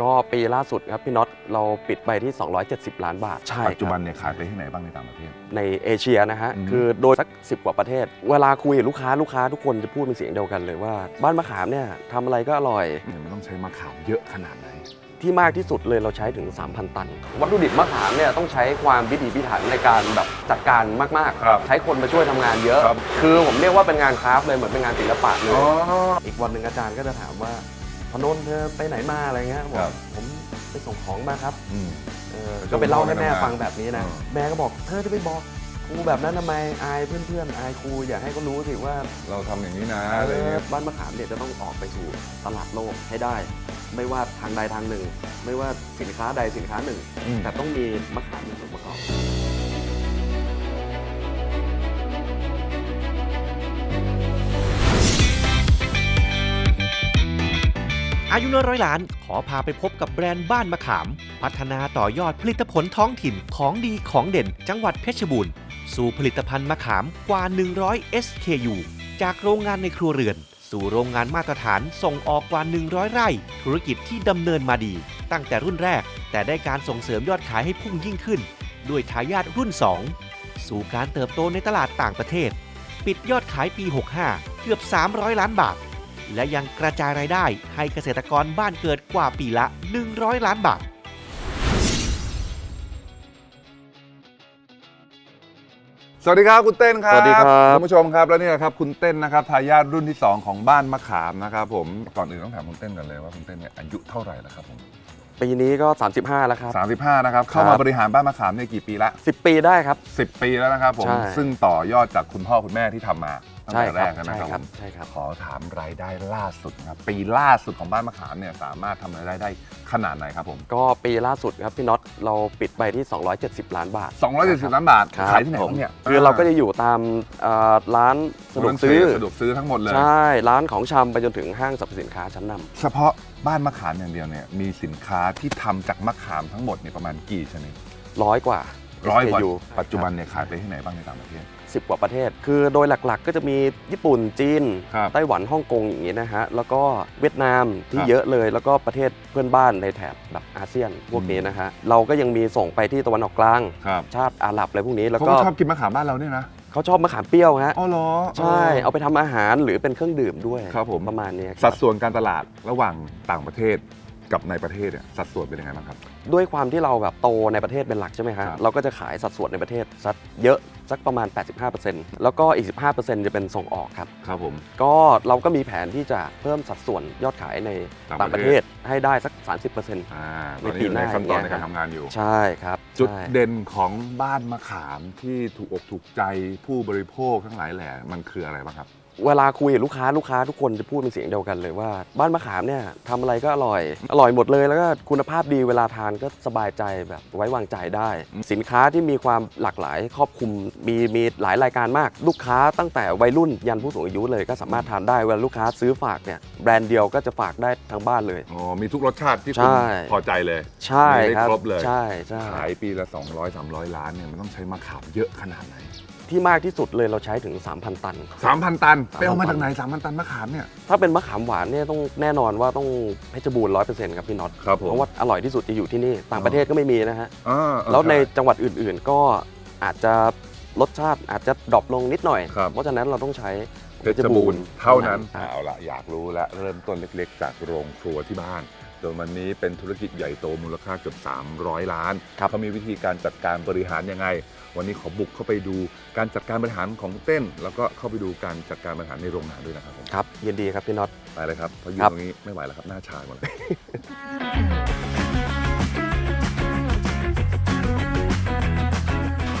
ก็ปีล่าสุดครับพี่น็อตเราปิดไปที่ 270 ล้านบาทใช่ปัจจุบันครับเนี่ยขายไปที่ไหนบ้างในต่างประเทศ ในเอเชียนะฮะอืมคือโดยสัก 10 กว่าประเทศ เวลาคุยกับลูกค้าลูกค้าทุกคนจะพูดเป็นเสียงเดียวกันเลยว่า บ้านมะขามเนี่ยทำอะไรก็อร่อยเนี่ยมันต้องใช้มะขามเยอะขนาดไหน ที่มากที่สุดเลยเราใช้ถึง 3,000 ตัน วัตถุดิบมะขามเนี่ยต้องใช้ความพิถีพิถันในการแบบจัดการมากครับใช้คนมาช่วยทำงานเยอะครับคือผมเรียกว่าเป็นงานคราฟต์เลยเหมือนเป็นงานศิลปะเลยอ๋ออีกวันหนึ่งอาจารย์ก็จะถามว่า พนนท์เธอไปไหนมาอะไรเงี้ยบอครักบ ผมไปส่งของมาครับอืม เออไปส่งก็ไปเล่าให้ของไปแม่ทำงานฟังแบบนี้นะอืม แม่ก็บอกเธอจะไปบอกครูแบบนั้นทำไมอายเพื่อนๆอายครูอยากให้เขารู้สิว่า เราทำอย่างนี้นะอะไรเงี้ย บ้านมะขามเนี่ยจะต้องออกไปสู่ตลาดโลกให้ได้ ไม่ว่าทางใดทางหนึ่ง ไม่ว่าสินค้าใดสินค้าหนึ่ง อืม แต่ต้องมีมะขามเป็นส่วนประกอบ อายุน้อยร้อยล้าน ขอพาไปพบกับแบรนด์บ้านมะขาม พัฒนาต่อยอดผลิตผลท้องถิ่นของดีของเด่น จังหวัดเพชรบูรณ์ สู่ผลิตภัณฑ์มะขามกว่า 100 SKU จากโรงงานในครัวเรือน สู่โรงงานมาตรฐานส่งออกกว่า 100 ไร่ ธุรกิจที่ดำเนินมาดี ตั้งแต่รุ่นแรก แต่ได้การส่งเสริมยอดขายให้พุ่งยิ่งขึ้น ด้วยทายาทรุ่น 2 สู่การเติบโตในตลาดต่างประเทศ ปิดยอดขายปี 65 เกือบ 300 ล้านบาท และยังกระจายรายได้ให้เกษตรกรบ้านเกิดกว่าปีละ 100 ล้านบาท สวัสดีครับคุณเต้นครับสวัสดีครับคุณผู้ชมครับ แล้วนี่แหละครับคุณเต้นนะครับทายาทรุ่นที่ 2 ของบ้านมะขามนะครับผมก่อนอื่นต้องถามคุณเต้นกันเลยว่าคุณเต้นเนี่ยอายุเท่าไหร่แล้วครับผมปีนี้ก็ 35 แล้วครับ 35 นะครับ เข้าครัมาบบริหารบ้านมะขามเนี่ยกี่ปีละ 10 ปีได้ครับ 10 ปีแล้วนะครับผมใช่ซึ่งต่อยอดจากคุณพ่อคุณแม่ที่ทำมา ตั้งใช่แต่คแรรับกนะใช่ครับครัผบมใช่ครับ ขอถามรายได้ล่าสุดครับ ปีล่าสุดของบ้านมะขามเนี่ยสามารถทำรายได้ได้ขนาดไหนครับผมก็ปีล่าสุดครับพี่น็อตเราปิดไปที่ 270 ล้านบาท 270ล้านบาทครับขายที่ไหนผม บ้างเนี่ยคือเราก็จะอยู่ตามเอ่อร้านสะดวกซื้อ สะดวกซื้อทั้งหมดเลย ใช่ ร้านของชำไปจนถึงห้างสรรพสินค้าชั้นนำเฉพาะบ้านมะขามอย่างเดียวเนี่ยมีสินค้าที่ทำจากมะขามทั้งหมดเนี่ยประมาณกี่ชนิด ร้อยกว่า ร้อยกว่า SKU ปัจจุบันเนี่ยขายไปที่ไหนบ้างในต่างประเทศสิบกว่าประเทศ คือโดยหลักๆ ก็จะมีญี่ปุ่นจีน ครับ ไต้หวันฮ่องกงอย่างนี้นะฮะ แล้วก็เวียดนามที่ครับเยอะเลย แล้วก็ประเทศเพื่อนบ้านในแถบแบบอาเซียนพวกนี้นะฮะ เราก็ยังมีส่งไปที่ตะวันออกกลาง ครับ ชาติอาหรับอะไรพวกนี้ แล้วเขาก็ก็ชอบกินมะขามบ้านเราเนี่ยนะเขาชอบมะขามเปรี้ยวฮะ อ๋อเหรอ ใช่ เอาไปทำอาหารหรือเป็นเครื่องดื่มด้วยครับผม ประมาณนี้คสัรัดบส่วนการตลาดระหว่างต่างประเทศ กับในประเทศเนี่ยสัดส่วนเป็นยังไงบ้างครับ ด้วยความที่เราแบบโตในประเทศเป็นหลักใช่ไหมครัฮะบเราก็จะขายสัดส่วนในประเทศสักเยอะสักประมาณ 85%แล้วก็อีก 15%จะเป็นส่งออกครับ ครับผม ก็เราก็มีแผนที่จะเพิ่มสัดส่วนยอดขายในต่างต่างปประระเทเทศศให้ได้สัก 30%อ่าตในอนนี้ปีอยู่หในน้าขั้นตอนอย่างในเงี้ยการทำงานอยู่ ใช่ครับ จุดใช่เด่นของบ้านมะขามที่ถูกอกถูกใจผู้บริโภคทั้งหลายแหล่มันคืออะไรบ้างครับ เวลาคุยกับลูกค้าลูกค้าทุกคนจะพูดเป็นเสียงเดียวกันเลยว่า บ้านมะขามเนี่ยทำอะไรก็อร่อย อร่อยหมดเลยแล้วก็คุณภาพดีเวลาทานก็สบายใจแบบไว้วางใจได้ สินค้าที่มีความหลากหลายครอบคลุมมีมีหลายรายการมาก ลูกค้าตั้งแต่วัยรุ่นยันผู้สูงอายุเลยก็สามารถทานได้เวลาลูกค้าซื้อฝากเนี่ยแบรนด์เดียวก็จะฝากได้ทั้งบ้านเลย อ๋อ มีทุกรสชาติที่ใช่คุณพอใจเลยใช่มีได้ครับครบเลย ใช่ใช่ ขายปีละ 200 300 ล้านเนี่ยมันต้องใช้มะขามเยอะขนาดไหน ที่มากที่สุดเลยเราใช้ถึง 3,000 ตัน 3,000 ตัน3,000ไปเอามาจากไหน 3,000 ตันมะขามเนี่ย ถ้าเป็นมะขามหวานเนี่ยต้องแน่นอนว่าต้องเพชรบูรณ์ร้อยเปอร์เซ็นต์ครับพี่น็อตครับผมเพราะว่าอร่อยที่สุดจะอยู่ที่นี่ ต่างประเทศก็ไม่มีนะฮะอ่าเออแล้วในช่จังหวัดอื่นๆก็อาจจะรสชาติอาจจะดรอปลงนิดหน่อยครับเพราะฉะนั้นเราต้องใช้เพชรบูรณ์เท่านั้นครับเอาละอยากรู้และเริ่มต้นเล็กๆ จากโรงครัวที่บ้าน จนวันนี้เป็นธุรกิจใหญ่โตมูลค่าเกือบ 300 ล้านครับเขามีวิธีการจัดการบริหารยังไง วันนี้ขอบุกเข้าไปดูการจัดการบริหารของเต้น แล้วก็เข้าไปดูการจัดการบริหารในโรงงานด้วยนะครับผมครับยินดีครับพี่น็อตไปเลยครับเพราะยืนครับตรงนี้ไม่ไหวแล้วครับหน้าชาหมดเลย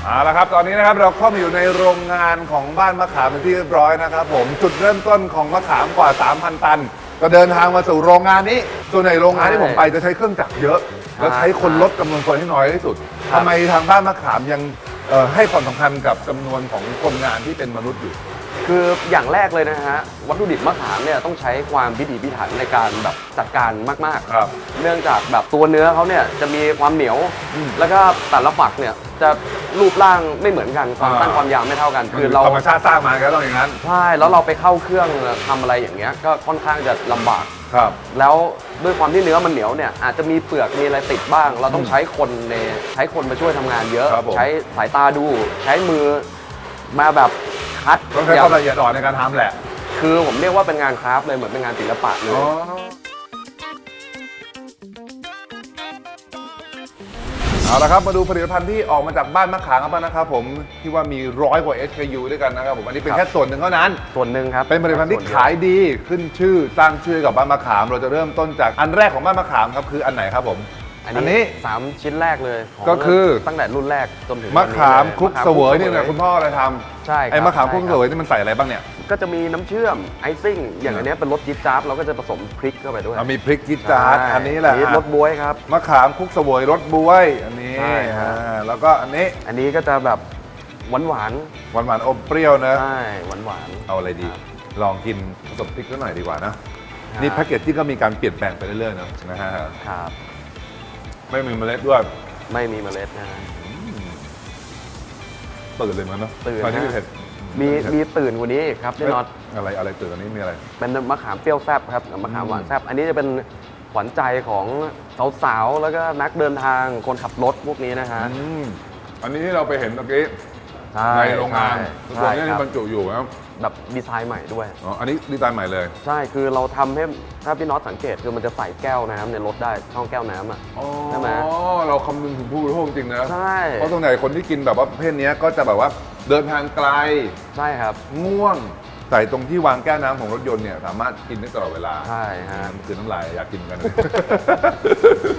เอาละครับตอนนี้นะครับเราเข้ามาอยู่ในโรงงานของบ้านมะขามเป็นที่เรียบร้อยนะครับผมจุดเริ่มต้นของมะขามกว่า 3,000 ตัน ก็เดินทางมาสู่โรงงานนี้ส่วนในโรงงานที่ผมไปจะใช้เครื่องจักรเยอะ แล้วใช้คนลดจำนวนคนให้น้อยที่สุดทำไมทางบ้านมะขามยังเอ่อให้ความสำคัญกับจำนวนของคนงานที่เป็นมนุษย์อยู่ คืออย่างแรกเลยนะฮะวัตถุดิบมะขามเนี่ยต้องใช้ความพิถีพิถันในการแบบจัดการมากครับๆเนื่องจากแบบตัวเนื้อเขาเนี่ยจะมีความเหนียว แล้วก็แต่ละฝักเนี่ยจะรูปร่างไม่เหมือนกันความอ่าสั้นความยาวไม่เท่ากันคืคืออเราเราธรรมชาติสร้างมาก็ต้องอย่างนั้น ใช่แล้วเราไปเข้าเครื่องทำอะไรอย่างเงี้ยก็ค่อนข้างจะลำบาก ครับ แล้วด้วยความที่เนื้อมันเหนียวเนี่ยอาจจะมีเปลือกมีอะไรติดบ้าง เราต้องใช้คนในใช้คนมาช่วยทำงานเยอะ ครับผม ใช้สายตาดู ใช้มือมาแบบ คัดต้องใช้อย่ความละเอียดอ่อนในการทำแหละ คือผมเรียกว่าเป็นงานคราฟต์เลยเหมือนเป็นงานศิลปะเลยเอาละครับมาดูผลิตภัณฑ์ที่ออกมาจากบ้านมะขามกันบ้างนะครับผมที่ว่ามีร้อยกว่า SKU ด้วยกันนะครับผมอันนี้เป็นครับแค่ส่วนหนึ่งเท่านั้น ส่วนหนึ่งครับเป็นผลิตภัณฑ์ที่ขายดีขึ้นชื่อสร้างชื่อกับบ้านมะขาม เราจะเริ่มต้นจากอันแรกของบ้านมะขามครับคืออันไหนครับผม อันอันนี้นี้สามชิ้นแรกเลยของก็คือ ตั้งแต่รุ่นแรกจนถึงมะขามวันนี้เลยคลุกมะเสวยนี่ลุนะกคุณพ่ออะไรทใช่ำรับไอ้มะขามคลุกใช่เสวยนี่มันใส่อะไรบ้างเนี่ย ก็จะมีน้ำเชื่อมไอซิ่ง อย่างอันเนี้ยเป็นรสจิ๊บจ๊าบเราก็จะผสมพริกเข้าไปด้วยเอามีพริกจิ๊ดจาดใช่อันนี้แหละรสบวยครับ มะขามคลุกเสวยรสบวย อันนี้ใช่ครับอ่าแล้วก็อันนี้อันนี้ก็จะแบบหวานหวานหวานหวานๆอมเปรี้ยวนะๆใช่หวานหวาน เอาอะไรดีครับลองกินผสมพริกสักหน่อยดีกว่านะครับนี่แพ็กเกจที่ก็มีการเปลี่ยนแปลงไปเรื่อยๆนะนะฮะ ครับ ไม่มีเมล็ดด้วยไม่มีเมล็ดนะฮะ ตื่นเลยมั้งเนาะตื่นตอนที่นะมีเผ็ดมีมีตื่นกว่านี้อีกครับพี่น็อตอะไรอะไรตื่นอันนี้มีอะไร เป็นมะขามเปรี้ยวแซ่บครับกับมะขามหวานแซ่บอันนี้จะเป็นขวัญใจของสาวๆแล้วก็นักเดินทางคนขับรถพวกนี้นะฮะอืมอันนี้ที่เราไปเห็นเมื่อกี้ใช่ในโรงงานใช่ตัวนี้ใช่คที่รับ บรรจุอยู่นะครับ แบบดีไซน์ใหม่ด้วย อ๋อ อันนี้ดีไซน์ใหม่เลย ใช่คือเราทำให้ถ้าพี่น็อตสังเกตคือมันจะใส่แก้วน้ำในรถได้ช่องแก้วน้ำอะ อ๋อ ใช่ไหมเราคำนึงถึงผู้บริโภคจริงๆนะ ใช่ เพราะตรงไหนคนที่กินแบบว่าประเภทเนี้ยก็จะแบบว่าเดินทางไกล ใช่ครับ ง่วง ใส่ตรงที่วางแก้วน้ำของรถยนต์เนี่ยสามารถกินได้ตลอดเวลาใช่ฮะมันคือน้ำลายอยากกินกัน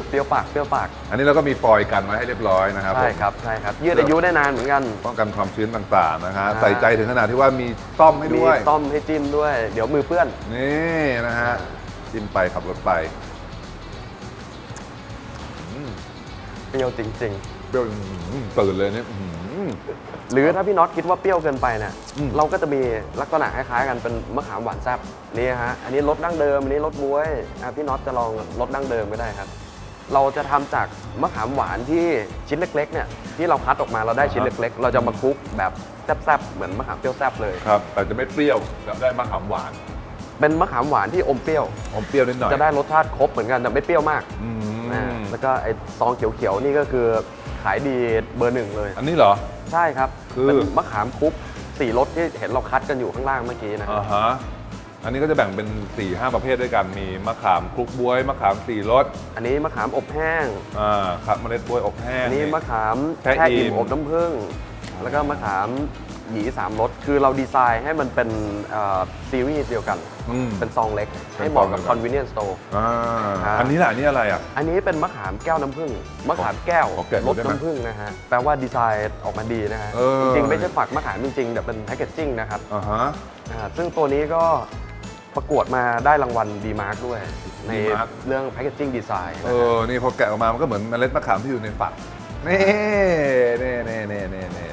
เปรี้ยวปากเปรี้ยวปาก อันนี้เราก็มีฟอยล์กันไว้ให้เรียบร้อยนะครับใช่ผมครับใช่ครับยืดอายุได้นานเหมือนกัน ป้องกันความชื้นต่างๆนะฮะอ่าใส่ใจถึงขนาดที่ว่ามีซ่อมให้มีด้วยต้อมให้จิ้มด้วย เดี๋ยวมือเปื้อน นี่นะฮะจิ้มไปขับรถไป เปรี้ยวจริงเปรี้ยวอื้อหือตื่นเลยเนี่ยอื้อหือๆหรือถ้าพี่น็อตคิดว่าเปรี้ยวเกินไปเนี่ยอืม เราก็จะมีลักษณะคล้ายๆกันเป็นมะขามหวานแซ่บนี่ฮะอันนี้รสดั้งเดิมอันนี้รสบวยอะพี่น็อตจะลองรสดั้งเดิมก็ได้ครับ เราจะทำจากมะขามหวานที่ชิ้นเล็กๆเนี่ยที่เราคัดออกมาเราได้ชิ้นเล็ก ๆ เราจะมาคลุกแบบแซ่บๆเหมือนมะขามเปรี้ยวแซ่บเลย ครับ แต่จะไม่เปรี้ยวแบบได้มะขามหวานเป็นมะขามหวานที่อมเปรี้ยว อมเปรี้ยวนิดหน่อยจะได้รสชาติครบเหมือนกันแต่ไม่เปรี้ยวมาก อืม อ่าแล้วก็ไอ้ซองเขียวๆนี่ก็คือ ขายดีเบอร์หนึ่งเลย อันนี้เหรอ ใช่ครับคือ เป็นมะขามคุกสี่รสที่เห็นเราคัดกันอยู่ข้างล่างเมื่อกี้นะอ่าฮะ อันนี้ก็จะแบ่งเป็น4ี่ห้าประเภทด้วยกัน มีมะขามคลุกบวยมะขามสี่รส อันนี้มะขามอบแห้ง อ่าครับเมล็ดบวยอบแห้ง อันนี้มะขามแช่แช่อิ่อิ่มม อบน้ำผึ้งแล้วก็มะขาม หยีสามรสคือเราดีไซน์ให้มันเป็นเอ่อซีรีส์เดียวกัน อืม เป็นซองเล็กเป็นให้เหมาะกับซองเดียวกัน convenience store อ่าครับอันนี้แหละอันนี้อะไรอะ อันนี้เป็นมะขามแก้วน้ำผึ้งมะขามแก้วขอแกะดูรสได้ไหมน้ำผึ้งนะฮะแปลว่าดีไซน์ออกมาดีนะฮะเออ จริงๆไม่ใช่ฝักมะขามจริงๆแต่เป็นแพคเกจจิ้งนะครับอ่าฮะ อ่าซึ่งตัวนี้ก็ประกวดมาได้รางวัลดีมาร์กด้วย ใน D-Mark เรื่องแพคเกจจิ้งดีไซน์เออ นี่พอแกะออกมา มันก็เหมือนเมล็ดมะขามที่อยู่ในฝักนี่นี่นี่นี่นี่นี่นี่นะ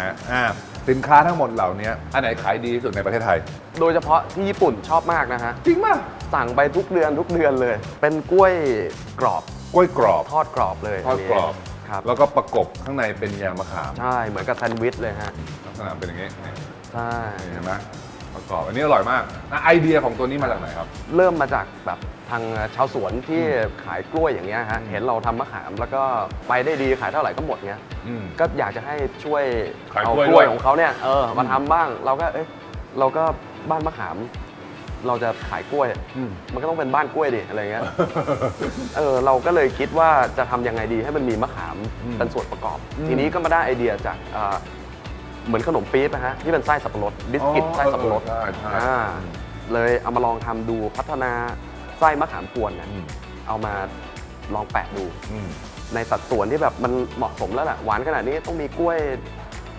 ฮะอ่าสินค้าทั้งหมดเหล่านี้อันไหนขายดีที่สุดในประเทศไทย โดยเฉพาะที่ญี่ปุ่นชอบมากนะฮะ จริงป่ะสั่งไปทุกเดือนทุกเดือนเลย เป็นกล้วยกรอบกล้วยกรอบทอดกรอบเลยทอดกรอบนนี้ครับแล้วก็ประกบข้างในเป็นยางมะขาม ใช่ เหมือนกับแซนด์วิชเลยฮะลักษณะเป็นอย่างนี้นี่ใช่เห็นไหมประกอบอันนี้อร่อยมากนะไอเดียของตัวนี้มาจากไหนครับ เริ่มมาจากแบบ ทางชาวสวนที่ขายกล้วยอย่างเงี้ยฮะเห็นเราทำมะขามแล้วก็ไปได้ดีขายเท่าไหร่ก็หมดเงี้ยอืม ก็อยากจะให้ช่วยขายเอากล้วยกล้วยด้วย ของเขาเนี่ยเออมาทำบ้าง เราก็เอ้ยเราก็บ้านมะขาม เราจะขายกล้วย อืม มันก็ต้องเป็นบ้านกล้วยดิอะไรเงี้ย เออเราก็เลยคิดว่าจะทำยังไงดีให้มันมีมะขามอืมเป็นส่วนประกอบ อืมทีนี้ก็มาได้ไอเดียจากเอ่อเหมือนขนมปี๊บนะฮะที่เป็นไส้สับปะรดบิสกิตอ๋อไส้สับปะรดเออใช่ใช่อ่าเลยเอามาลองทำดูพัฒนา ไส้มะขามกวนเนี่ยอืม เอามาลองแปะดู อืม ในสัดส่วนที่แบบมันเหมาะสมแล้วแหละหวานขนาดนี้ต้องมีกล้วย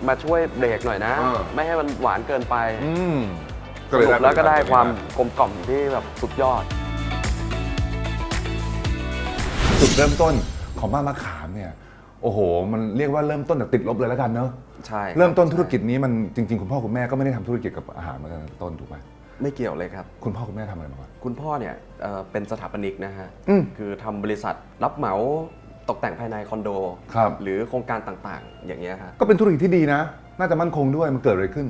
มาช่วยเบรกหน่อยนะ เออ ไม่ให้มันหวานเกินไปอืมสรุปแล้วก็ได้ความผลิตภัณฑ์กลมกล่อมที่แบบสุดยอด จุดเริ่มต้นของบ้านมะขามเนี่ย โอ้โห มันเรียกว่าเริ่มต้นจากติดลบเลยแล้วกันเนอะ ใช่คบเริ่มต้นธุรกิจนี้มันจริงๆ คุณพ่อคุณแม่ก็ไม่ได้ทำธุรกิจกับอาหารมาตั้งแต่ต้นถูกไหม ไม่เกี่ยวเลยครับ คุณพ่อคุณแม่ทำอะไรมาก่อน คุณพ่อเนี่ยเอ่อเป็นสถาปนิกนะฮะ อืมคือทำบริษัทรับเหมาตกแต่งภายในคอนโด ครับ หรือโครงการต่างๆ อย่างเงี้ยฮะ ก็เป็นธุรกิจที่ดีนะ น่าจะมั่นคงด้วยมันเกิดอะไรขึ้น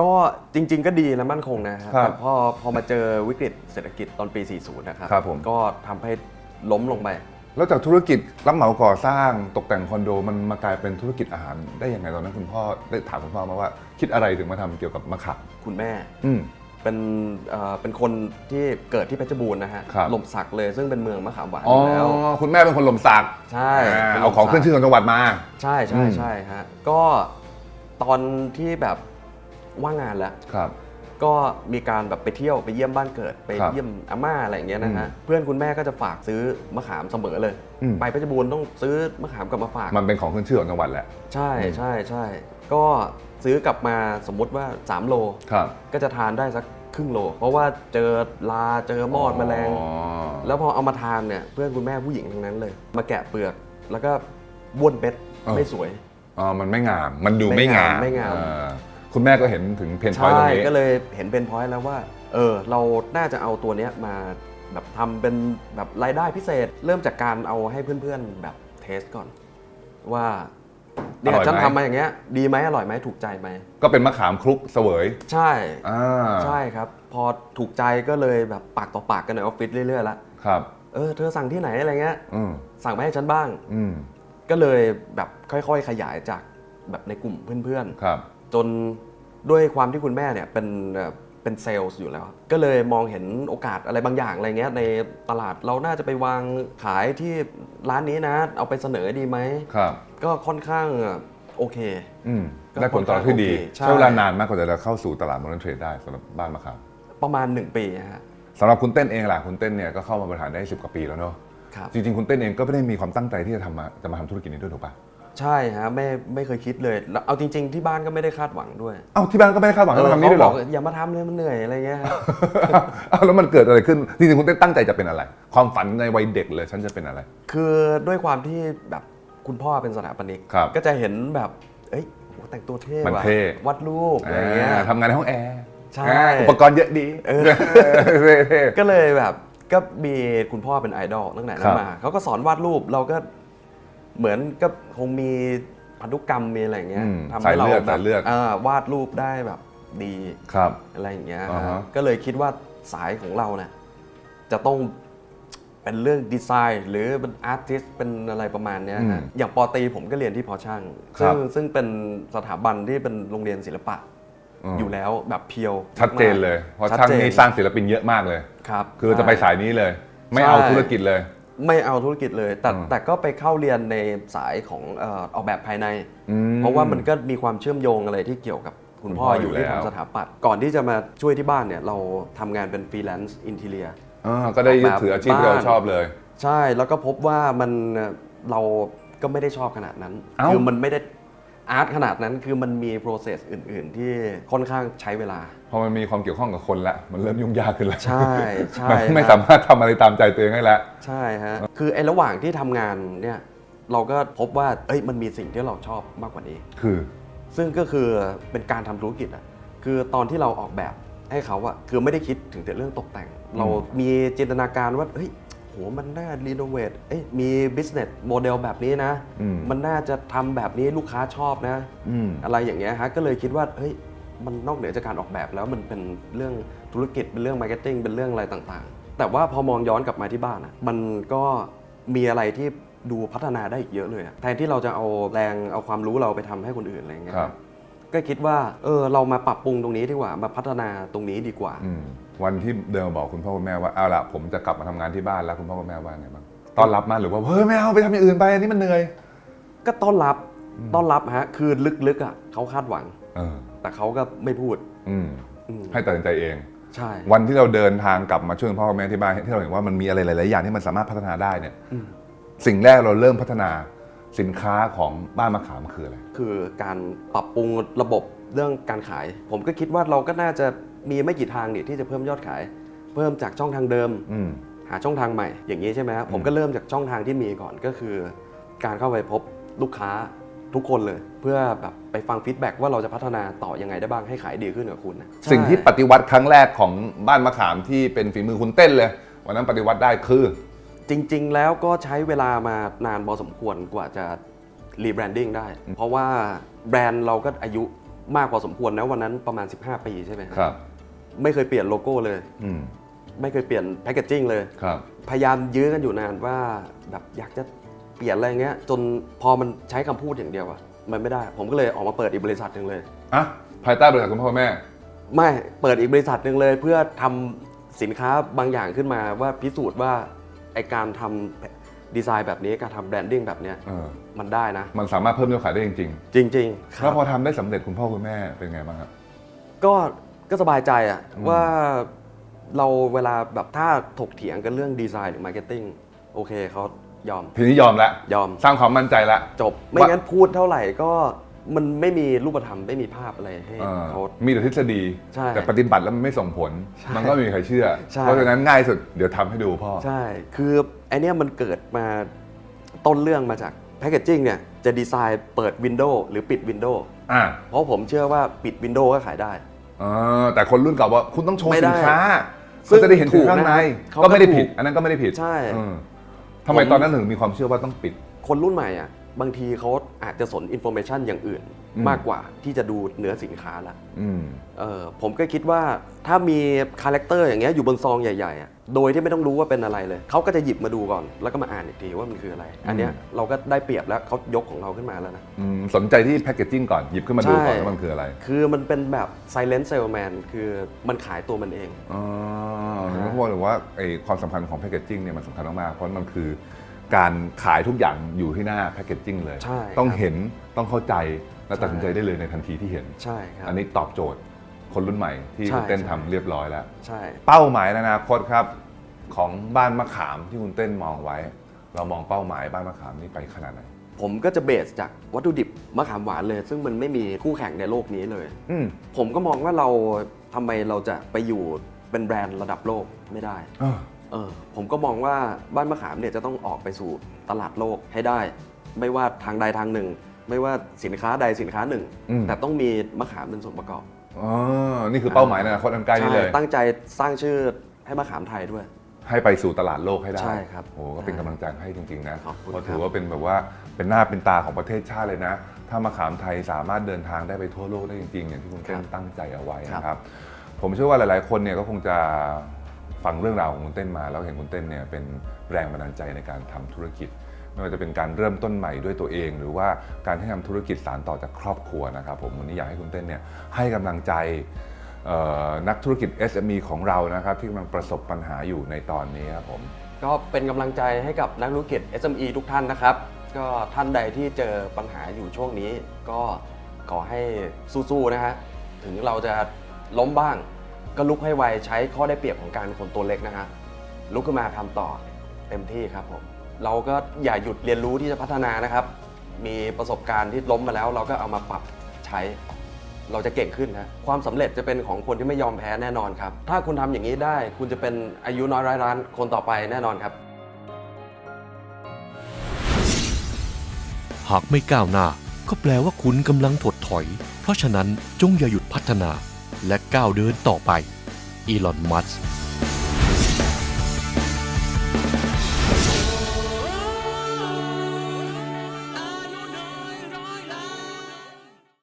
ก็จริง ๆ ก็ดีและมั่นคงนะฮะครับแต่พอพอมาเจอวิกฤตเศรษฐกิจตอนปี 40 นะครับ ครับผม ก็ทำให้ล้มลงไป แล้วจากธุรกิจรับเหมาก่อสร้างตกแต่งคอนโด มันมากลายเป็นธุรกิจอาหารได้ยังไงตอนนั้นคุณพ่อได้ถามคุณพ่อมาว่า คิดอะไรถึงมาทำเกี่ยวกับมะขามคุณแม่ อืม เป็นเอ่อเป็นคนที่เกิดที่เพชรบูรณ์นะฮะครับ หล่มสักเลยซึ่งเป็นเมืองมะขามหวานอ๋ออยู่แล้ว คุณแม่เป็นคนหล่มสักใช่อ่าป็เอาของหล่มสัก ขึ้นชื่อของจังหวัดมา ใช่ใช่อืมใช่ฮะก็ตอนที่แบบว่างงานแล้ว ครับ ก็มีการแบบไปเที่ยวไปเยี่ยมบ้านเกิดไปครับเยี่ยมอาม่าอะไรอย่างเงี้ยนะฮะอืมเพื่อนคุณแม่ก็จะฝากซื้อมะขามเสมอเลย อืม ไปเพชรบูรณ์ต้องซื้อมะขามกลับมาฝาก มันเป็นของขึ้นชื่อของจังหวัดแหละ ใช่อืมใช่ใช่ก็ซื้อกลับมาสมมุติว่า 3 โล ครับ ก็จะทานได้สัก ครึ่งโล เพราะว่าเจอลาเจอมอดแมลงอ๋อแล้วพอเอามาทานเนี่ยเพื่อนคุณแม่ผู้หญิงทั้งนั้นเลย มาแกะเปลือกแล้วก็บ้วนเบ็ดไม่สวยอ๋อมันไม่งาม มันดูไม่งามไม่งามเออคุณแม่ก็เห็นถึงเพนพอยต์ตรใช่งนี้ก็เลยเห็นเป็นพอยต์แล้วว่า เออ เราน่าจะเอาตัวเนี้ยมาแบบทำเป็นแบบรายได้พิเศษ เริ่มจากการเอาให้เพื่อนๆแบบเทสก่อน ว่า เนี่อยร่อยไหมฉันทำมาอย่างเงี้ย ดีไหมอร่อยไหมถูกใจไหม ก็เป็นมะขามคลุกเสวยใช่ อ่าใช่ครับ พอถูกใจก็เลยแบบปากต่อปากกันในออฟฟิศเรื่อยๆแล้วครับ เออเธอสั่งที่ไหนอะไรเงี้ย อืมสั่งมาให้ฉันบ้าง อืมก็เลยแบบค่อยๆขยายจากแบบในกลุ่มเพื่อนๆครับจนด้วยความที่คุณแม่เนี่ยเป็นเอ่อ เป็นเซลล์อยู่แล้ว ก็เลยมองเห็นโอกาสอะไรบางอย่างอะไรเงี้ยในตลาดเราน่าจะไปวางขายที่ร้านนี้นะ เอาไปเสนอดีไหมครับ ก็ค่อนข้างโอเคอืมก็ได้ผลตอบรับที่ดีโอเคใช่ใช้เวลานานมากกว่าจะเข้าสู่ตลาดโมเดิร์นเทรดได้สำหรับบ้านมะขามประมาณ 1 ปีฮะสำหรับคุณเต้นเองล่ะคุณเต้นเนี่ยก็เข้ามาบริหารได้ 10 กว่าปีแล้วเนาะครับจริงๆคุณเต้นเองก็ไม่ได้มีความตั้งใจที่จะทำมาจะมาทำธุรกิจนี้ด้วยถูกปะ ใช่ฮะไม่ไม่เคยคิดเลยแล้วเอาจริง ๆ ที่บ้านก็ไม่ได้คาดหวังด้วยเอ้าที่บ้านก็ไม่ได้คาดหวังให้มาทำนี้ด้วยเหรอเขาบอกอย่ามาทำเลยมันเหนื่อยอะไรเงี้ยฮะ เอ้าแล้วมันเกิดอะไรขึ้นจริงๆคุณเต้นตั้งใจจะเป็นอะไร ความฝันในวัยเด็กเลยฉันจะเป็นอะไร คือด้วยความที่แบบคุณพ่อเป็นสถาปนิกครับ ก็จะเห็นแบบ เอ้ยโหแต่งตัวเท่มันว่ะเท่วาดรูปอะไรเงี้ย อ่าทำงานในห้องแอร์ใช่ อ่าอุปกรณ์เยอะดีเออเท่ๆก็เลยแบบก็มีคุณพ่อเป็นไอดอลตั้งแต่นั้ครันบมาเขาก็สอนวาดรูปเราก็ เหมือนก็คงมีพันธุกรรมมีอะไรอย่างเงี้ยอืมทำให้เราสายเลือดแบสาบยเลือด อ่าวาดรูปได้แบบดีครับ อะไรอย่างเงี้ยอ่าฮะฮะก็เลยคิดว่าสายของเราเนี่ยจะต้องเป็นเรื่องดีไซน์ หรือเป็นอาร์ติสเป็นอะไรประมาณเนี้ยฮะอย่างปอตรีผมก็เรียนที่พอช่างซึ่งซึ่งเป็นสถาบันที่เป็นโรงเรียนศิลปะมอยู่แล้วแบบเพียวชัดเจนเลย เพราะชัดช่างเจนี้สร้างศิลปินเยอะมากเลย ครับ คือจะไปสายนี้เลย ไม่เอาใช่ธุรกิจเลย ไม่เอาธุรกิจเลย แต่อืมแต่ก็ไปเข้าเรียนในสายของเอ่อออกแบบภายในอืมเพราะว่ามันก็มีความเชื่อมโยงอะไรที่เกี่ยวกับคุณพ่อคุณพ่ออยู่อยู่ที่แล้วทำสถาปัตย์ก่อนที่จะมาช่วยที่บ้านเนี่ยเราทำงานเป็นฟรีแลนซ์อินทีเลียอ่าก็ได้ยึดถืออาชีพที่เราบ้านชอบเลย ใช่แล้วก็พบว่ามันเอ่อเราก็ไม่ได้ชอบขนาดนั้นเอ้าคือมันไม่ได้ อาร์ตขนาดนั้นคือมันมี process อื่น ๆ ที่ค่อนข้างใช้เวลา พอมันมีความเกี่ยวข้องกับคนละมันเริ่มยุ่งยากขึ้นแล้วใช่ใช่มันไม่ฮะสามารถทำอะไรตามใจตัวเองได้แล้วใช่ฮะคือไอ้ระหว่างที่ทำงานเนี่ยเราก็พบว่าเอ้ยมันมีสิ่งที่เราชอบมากกว่านี้ คือซึ่งก็คือเป็นการทำธุรกิจอะคือตอนที่เราออกแบบให้เขาอะคือไม่ได้คิดถึงแต่เรื่องตกแต่ง เรามีจินตนาการว่าเฮ้ย โหมันน่ารีโนเวทเอ้ยมี business model แบบนี้นะ อืม มันน่าจะทำแบบนี้ลูกค้าชอบนะ อืม อะไรอย่างเงี้ยฮะก็เลยคิดว่าเฮ้ยมันนอกเหนือจากการออกแบบแล้วมันเป็นเรื่องธุรกิจเป็นเรื่องมาร์เก็ตติ้งเป็นเรื่องอะไรต่างๆ แต่ว่าพอมองย้อนกลับมาที่บ้านอะมันก็มีอะไรที่ดูพัฒนาได้อีกเยอะเลยอะแทนที่เราจะเอาแรงเอาความรู้เราไปทำให้คนอื่นอะไรเงี้ยครับ ก็คิดว่าเออเรามาปรับปรุงตรงนี้ดีกว่ามาพัฒนาตรงนี้ดีกว่า อืม วันที่เดินมาบอกคุณพ่อคุณแม่ว่าเอาละผมจะกลับมาทำงานที่บ้านแล้วคุณพ่อคุณแม่ว่าไงบ้างต้อนรับมาหรือว่าเฮ้ยไม่เอาไปทำอย่างอื่นไปอันนี้มันเหนื่อย ก็ต้อนรับต้อนรับฮะ คือลึกๆอะเขาคาดหวังเออแต่เขาก็ไม่พูดอืมอืมให้ตัดสินใจเอง ใช่ วันที่เราเดินทางกลับมาช่วยคุณพ่อคุณแม่ที่บ้านที่เราเห็นว่ามันมีอะไรหลาย ๆ อย่างที่มันสามารถพัฒนาได้เนี่ยอืม สิ่งแรกเราเริ่มพัฒนาสินค้าของบ้านมะขามคืออะไร คือการปรับปรุงระบบเรื่องการขาย ผมก็คิดว่าเราก็น่าจะ มีไม่กี่ทางนี่ที่จะเพิ่มยอดขาย เพิ่มจากช่องทางเดิม อืม หาช่องทางใหม่อย่างนี้ใช่ไหมครับผมก็เริ่มจากช่องทางที่มีก่อนก็คือ การเข้าไปพบลูกค้าทุกคนเลย เพื่อแบบไปฟังฟีดแบ็กว่าเราจะพัฒนาต่อยังไงได้บ้างให้ขายดีขึ้นกับคุณนะสิ่งที่ปฏิวัติครั้งแรกของบ้านมะขามที่เป็นฝีมือคุณเต้นเลย วันนั้นปฏิวัติได้คือ จริง ๆ แล้วก็ใช้เวลามานานพอสมควรกว่าจะรีแบรนดิ้งได้ เพราะว่าแบรนด์เราก็อายุมากพอสมควรนะวันนั้นประมาณ 15 ปีใช่ไหมครับ ไม่เคยเปลี่ยนโลโก้เลย อืมไม่เคยเปลี่ยนแพคเกจจิ้งเลย ครับ พยายามยื้อกันอยู่นานว่าแบบอยากจะเปลี่ยนอะไรเงี้ย จนพอมันใช้คำพูดอย่างเดียวอะมันไม่ได้ ผมก็เลยออกมาเปิดอีกบริษัทหนึ่งเลย อะ ภายใต้บริษัทคุณพ่อแม่ ไม่เปิดอีกบริษัทหนึ่งเลย เพื่อทำสินค้าบางอย่างขึ้นมาว่าพิสูจน์ว่าไอการทำดีไซน์แบบนี้การทำแบรนดิ้งแบบเนี้ยเออ มันได้นะ มันสามารถเพิ่มยอดขายได้จริงจริงๆ ๆ คแล้รัวบพอทำได้สำเร็จคุณพ่อคุณแม่เป็นไงบ้างครับ ก็ ก็สบายใจอะอืมว่าเราเวลาแบบถ้าถกเถียงกันเรื่องดีไซน์หรือมาร์เก็ตติ้งโอเคเขายอม ทีนี้ยอมแล้วยอม สร้างความมั่นใจแล้วจบ ไม่งั้นพูดเท่าไหร่ก็มันไม่มีรูปธรรมไม่มีภาพอะไรให้เออเขา มีแต่ทฤษฎี ใช่แต่ปฏิบัติแล้วมันไม่ส่งผล ใช่มันก็ไม่มีใครเชื่อ ใช่ เพราะฉะนั้นง่ายสุดเดี๋ยวทำให้ดูพ่อ ใช่ คือไอเนี้ยมันเกิดมาต้นเรื่องมาจากแพคเกจจิ้งเนี่ยจะดีไซน์เปิดวินโดว์หรือปิดวินโดว์อ่าเพราะผมเชื่อว่าปิดวินโดว์ก็ขายได้เออแต่คนรุ่นเก่าว่าคุณต้องโชว์ไม่ได้สินค้าซึ่เขางจะได้เห็นถึงข้างในถูกนะเขาก็ไม่ได้ก็ถูกผิดอันนั้นก็ไม่ได้ผิดใช่เออทำไมผมตอนนั้นถึงมีความเชื่อว่าต้องปิด คนรุ่นใหม่อะบางทีเขาอาจจะสนอินโฟเมชันอย่างอื่นอื มมากกว่าที่จะดูเนื้อสินค้าละอืมเออผมก็คิดว่าถ้ามีคาแรคเตอร์อย่างเงี้ยอยู่บนซองใหญ่ๆอะโดยที่ไม่ต้องรู้ว่าเป็นอะไรเลย เขาก็จะหยิบมาดูก่อน แล้วก็มาอ่านอีกทีว่ามันคืออะไร อันเนี้ยอืมเราก็ได้เปรียบแล้วเขายกของเราขึ้นมาแล้วนะอืมสนใจที่แพคเกจจิ้งก่อนหยิบขึ้นมาดูก่อนใช่ว่ามันคืออะไร คือมันเป็นแบบ silent salesman คือมันขายตัวมันเองอ๋อฮะเพราะว่าว่าไอ้ความสำคัญของแพคเกจจิ้งเนี่ยมันสำคัญมากๆเพราะมันคือการขายทุกอย่างอยู่ที่หน้าแพคเกจจิ้งเลยใช่ต้องครับเห็นต้องเข้าใจ และตัดสินใจใช่ได้เลยในทันทีที่เห็น ใช่ครับ อันนี้ตอบโจทย์คนรุ่นใหม่ที่ใช่คุณเต้นใช่ทำเรียบร้อยแล้ว ใช่ เป้าหมายในอนาคตครับ ของบ้านมะขามที่คุณเต้นมองไว้ เรามองเป้าหมายบ้านมะขามนี่ไปขนาดไหน ผมก็จะเบสจากวัตถุดิบมะขามหวานเลย ซึ่งมันไม่มีคู่แข่งในโลกนี้เลยอืมผมก็มองว่าเราทำไมเราจะไปอยู่เป็นแบรนด์ระดับโลกไม่ได้เออเออผมก็มองว่าบ้านมะขามเนี่ยจะต้องออกไปสู่ตลาดโลกให้ได้ ไม่ว่าทางใดทางหนึ่ง ไม่ว่าสินค้าใดสินค้าหนึ่ง อืม แต่ต้องมีมะขามเป็นส่วนประกอบอ๋อนี่คือเป้าหมายในอนาคตอันใกล้นี้เลยใช่ตั้งใจสร้างชื่อให้มะขามไทยด้วย ให้ไปสู่ตลาดโลกให้ได้ใช่ครับโอ้ก็เป็นกำลังใจให้จริง ๆ นะขอบคุณเพราะครับถือว่าเป็นแบบว่าเป็นหน้าเป็นตาของประเทศชาติเลยนะ ถ้ามะขามไทยสามารถเดินทางได้ไปทั่วโลกได้จริง ๆ อย่างที่คุณเต้นตั้งใจเอาไว้นะครับ ผมเชื่อว่าหลาย ๆ คนเนี่ยก็คงจะฟังเรื่องราวของคุณเต้นมา แล้วเห็นคุณเต้นเนี่ยเป็นแรงบันดาลใจในการทำธุรกิจ ไม่ว่าจะเป็นการเริ่มต้นใหม่ด้วยตัวเอง หรือว่าการที่ทำธุรกิจสานต่อจากครอบครัวนะครับผมวันนี้อยากให้คุณเต้นเนี่ยให้กำลังใจนักธุรกิจ SME ของเรานะครับที่กำลังประสบปัญหาอยู่ในตอนนี้ครับผมก็เป็นกำลังใจให้กับนักธุรกิจ SME ทุกท่านนะครับ ก็ท่านใดที่เจอปัญหาอยู่ช่วงนี้ ก็ขอให้สู้ๆนะฮะถึงเราจะล้มบ้าง ก็ลุกให้ไวใช้ข้อได้เปรียบของการคนตัวเล็กนะฮะลุกขึ้นมาทำต่อเต็มที่ครับผม เราก็อย่าหยุดเรียนรู้ที่จะพัฒนานะครับ มีประสบการณ์ที่ล้มมาแล้ว เราก็เอามาปรับใช้ เราจะเก่งขึ้นนะความสำเร็จจะเป็นของคนที่ไม่ยอมแพ้แน่นอนครับ ถ้าคุณทำอย่างนี้ได้ คุณจะเป็นอายุน้อยร้อยล้านคนต่อไปแน่นอนครับ หากไม่ก้าวหน้า ก็แปลว่าคุณกำลังถดถอย เพราะฉะนั้นจงอย่าหยุดพัฒนา และก้าวเดินต่อไปอีลอน มัสก์